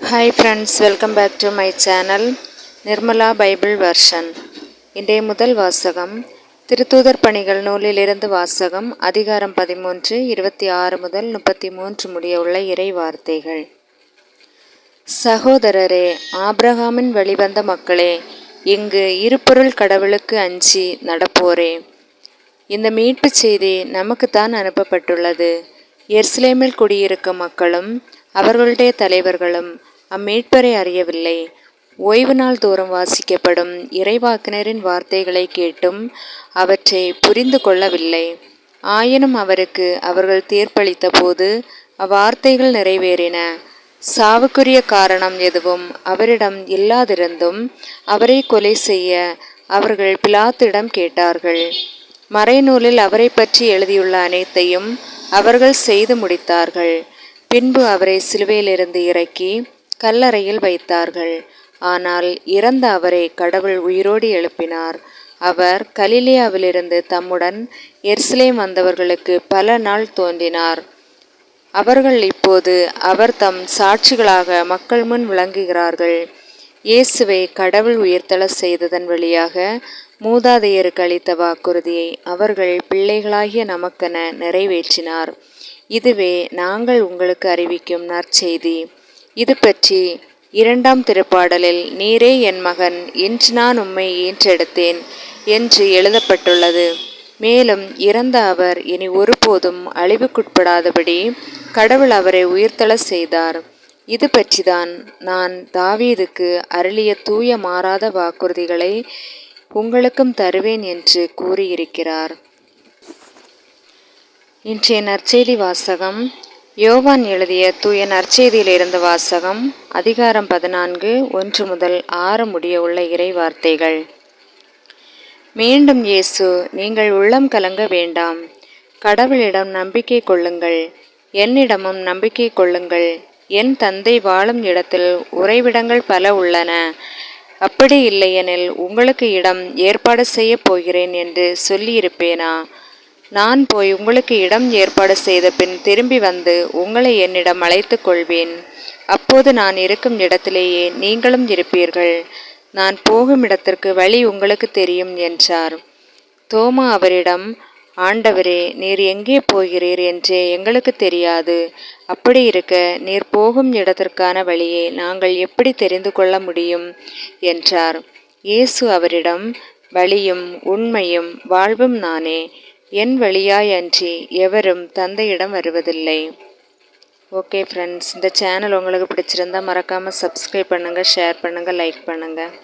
Hi friends welcome back to my channel Nirmala Bible version இன்றைய முதல் வாசகம் திருத்தூதர் பணிகள் நூலிலிருந்து வாசகம் அதிகாரம் பதிமூன்று இருபத்தி ஆறு முதல் முப்பத்தி மூன்று முடிய உள்ள இறை வார்த்தைகள். சகோதரரே ஆப்ரஹாமின் வெளிவந்த மக்களே இங்கு இருபொருள் கடவுளுக்கு அஞ்சி நடப்போரே. இந்த மீட்பு செய்தி நமக்குத்தான் அனுப்பப்பட்டுள்ளது. எர்ஸ்லேமில் குடியிருக்கும் மக்களும் அவர்களுடைய தலைவர்களும் அம்மேட்பரை அறியவில்லை. ஓய்வு நாள் தோறும் வாசிக்கப்படும் இறைவாக்கினரின் வார்த்தைகளை கேட்டும் அவற்றை புரிந்து கொள்ளவில்லை. ஆயினும் அவருக்கு அவர்கள் தீர்ப்பளித்த போது அவ்வார்த்தைகள் நிறைவேறின. சாவுக்குரிய காரணம் எதுவும் அவரிடம் இல்லாதிருந்தும் அவரை கொலை செய்ய அவர்கள் பிலாத்திடம் கேட்டார்கள். மறைநூலில் அவரை பற்றி எழுதியுள்ள அனைத்தையும் அவர்கள் செய்து முடித்தார்கள். பின்பு அவரை சிலுவையிலிருந்து இறக்கி கல்லறையில் வைத்தார்கள். ஆனால் இறந்த அவரை கடவுள் உயிரோடு எழுப்பினார். அவர் கலிலியாவிலிருந்து தம்முடன் எர்ஸ்லேம் வந்தவர்களுக்கு பல நாள் தோன்றினார். அவர்கள் இப்போது அவர் தம் சாட்சிகளாக மக்கள் முன் விளங்குகிறார்கள். இயேசுவை கடவுள் உயிர்த்தள செய்ததன் வழியாக மூதாதையருக்கு அளித்த வாக்குறுதியை அவர்கள் பிள்ளைகளாகிய நமக்கென நிறைவேற்றினார். இதுவே நாங்கள் உங்களுக்கு அறிவிக்கும் நற்செய்தி. இது பற்றி இரண்டாம் திருப்பாடலில் நீரே என் மகன் இன்று நான் உம்மை ஈன்றெடுத்தேன் என்று எழுதப்பட்டுள்ளது. மேலும் இறந்த அவர் இனி ஒருபோதும் அழிவுக்குட்படாதபடி கடவுள் அவரை உயிர்த்தள செய்தார். இது பற்றிதான் நான் தாவீதுக்கு அருளிய தூய மாறாத வாக்குறுதிகளை உங்களுக்கும் தருவேன் என்று கூறியிருக்கிறார். இன்றைய நற்செய்தி வாசகம் யோவான் எழுதிய தூய நற்செய்தியிலிருந்து வாசகம் அதிகாரம் பதினான்கு ஒன்று முதல் ஆறு முடிய உள்ள இறை வார்த்தைகள் மீண்டும் இயேசு நீங்கள் உள்ளம் கலங்க வேண்டாம். கடவுளிடம் நம்பிக்கை கொள்ளுங்கள். என்னிடமும் நம்பிக்கை கொள்ளுங்கள். என் தந்தை வாழும் இடத்தில் உறைவிடங்கள் பல உள்ளன. அப்படி இல்லையெனில் உங்களுக்கு இடம் ஏற்பாடு செய்யப் போகிறேன் என்று சொல்லியிருப்பேனா? நான் போய் உங்களுக்கு இடம் ஏற்பாடு செய்த பின் திரும்பி வந்து உங்களை என்னிடம் அழைத்து கொள்வேன். அப்போது நான் இருக்கும் இடத்திலேயே நீங்களும் இருப்பீர்கள். நான் போகும் இடத்திற்கு வழி உங்களுக்கு தெரியும் என்றார். தோமா அவரிடம் ஆண்டவரே நீர் எங்கே போகிறீர் என்றே எங்களுக்கு தெரியாது. அப்படி இருக்க நீர் போகும் இடத்திற்கான வழியை நாங்கள் எப்படி தெரிந்து கொள்ள முடியும்? என்றார். இயேசு அவரிடம் வழியும் உண்மையும் வாழ்வும் நானே. என் வழியாய் அன்றி எவரும் தந்தையிடம் வருவதில்லை. ஓகே ஃப்ரெண்ட்ஸ் இந்த சேனல் உங்களுக்கு பிடிச்சிருந்தா மறக்காமல் சப்ஸ்கிரைப் பண்ணுங்கள் ஷேர் பண்ணுங்கள் லைக் பண்ணுங்கள்